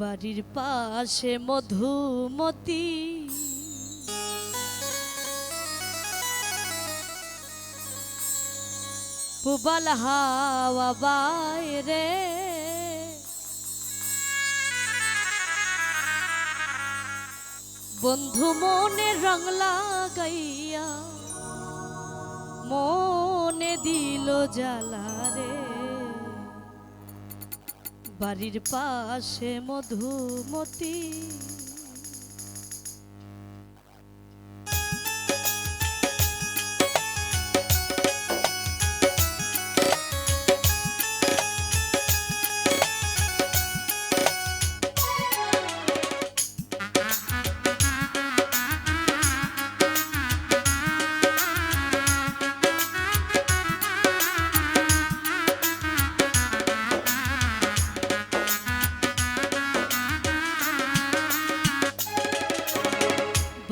বাড়ির পাশে মধুমতি। পুবাল হাওয়া বাইরে। বন্ধু মনে রং লাগাইয়া মনে দিল জ্বালারে। বাড়ির পাশে মধুমতি।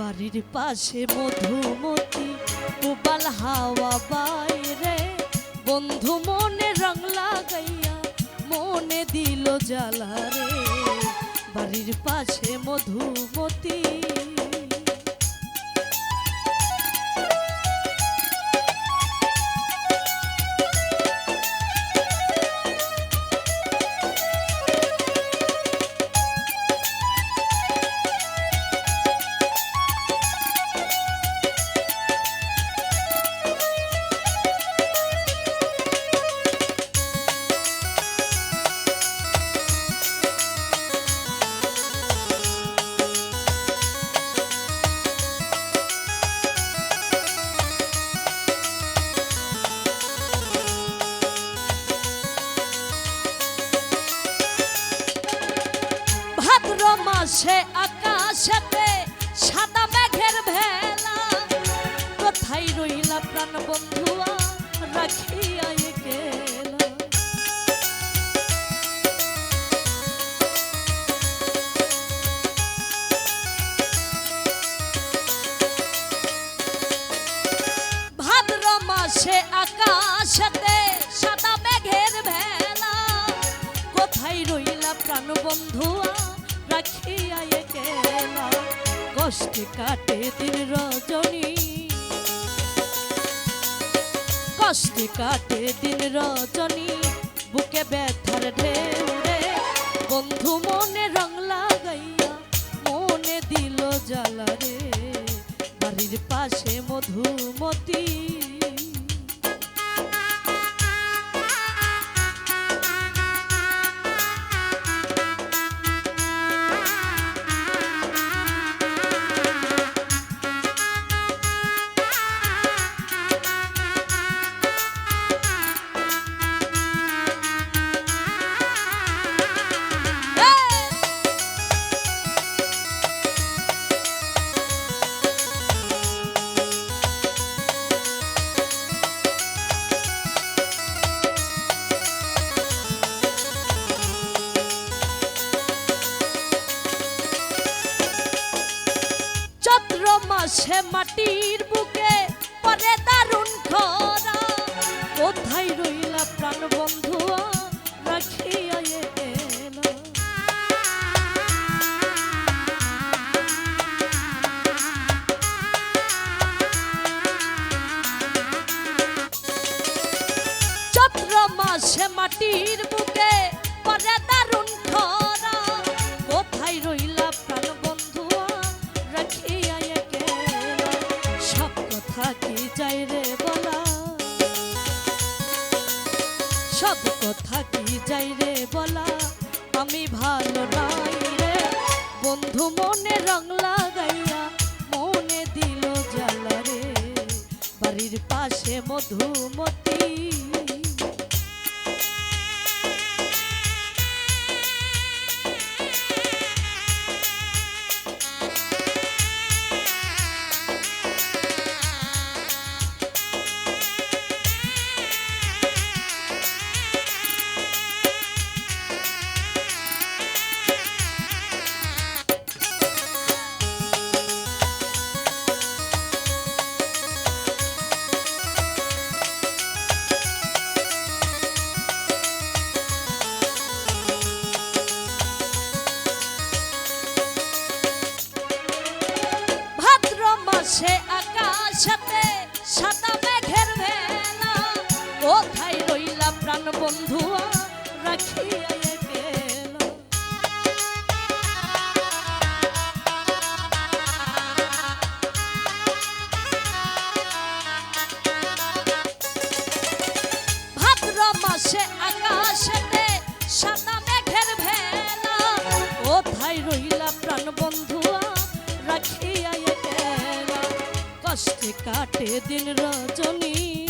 বাড়ির পাশে মধুমতি পুবাল হাওয়া বাইরে। বন্ধু মনে রং লাগাইয়া মনে দিল জ্বালা রে। বাড়ির পাশে মধুমতি মাসে আকাশেতে সাদা মেঘের ভেলা। কোথায় রইলা প্রাণ বন্ধুয়া, রাখিয়া ভাদ্র মাসে সাদা মেঘের ভেলা। কোথায় রইলা প্রাণ বন্ধুয়া রাখিয়া গেলা কষ্টে কাটে দিন রজনী। কষ্টে কাটে দিন রজনী। বুকে ব্যথার ঢেউ রে বন্ধু মনে রং লাগাইয়া, মনে দিল জ্বালা বাড়ির পাশে মাসে মাটির বুকে, পরে দারুণ খরা। কোথায় রইলা প্রাণ বন্ধুয়া রাখিয়া চৈত্র মাসে মাটির বুকে, পরে দারুণ খরা। কথা কি রে বলা। সব কথা কি যাই রে বলা। আমি ভালো নাই রে। বন্ধু মনে রং লাগাইয়া মনে দিল জ্বালা রে। বাড়ির পাশে মধুমতি কাটে দিন রজনী।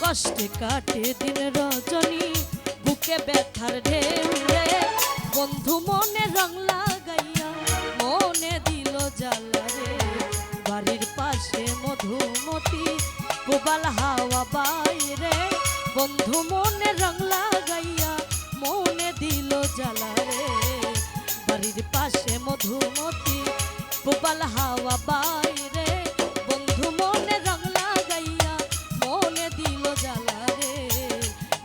কষ্টে কাটে দিন রজনী, বুকে ব্যথার ঢেউ রে। বন্ধু মনে রং লাগাইয়া, মনে দিল জ্বালা রে। বাড়ির পাশে মধুমতি গোপাল হাওয়া বাইরে। বন্ধু মনে রং লাগাইয়া, মনে দিল জ্বালা রে। বাড়ির পাশে মধুমতি গোপাল হাওয়া বাইরে। বন্ধু, মনে রং লাগাইয়া, মনে দিল জ্বালা রে।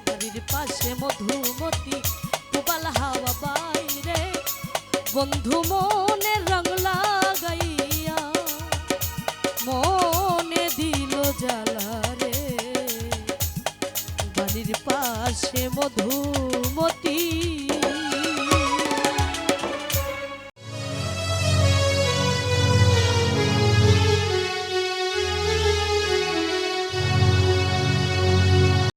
বাড়ির পাশে মধুমতি, গোপাল হাওয়া বাইরে। বন্ধু, মনে রং লাগাইয়া, মনে দিল জ্বালা রে। বাড়ির পাশে মধুমতি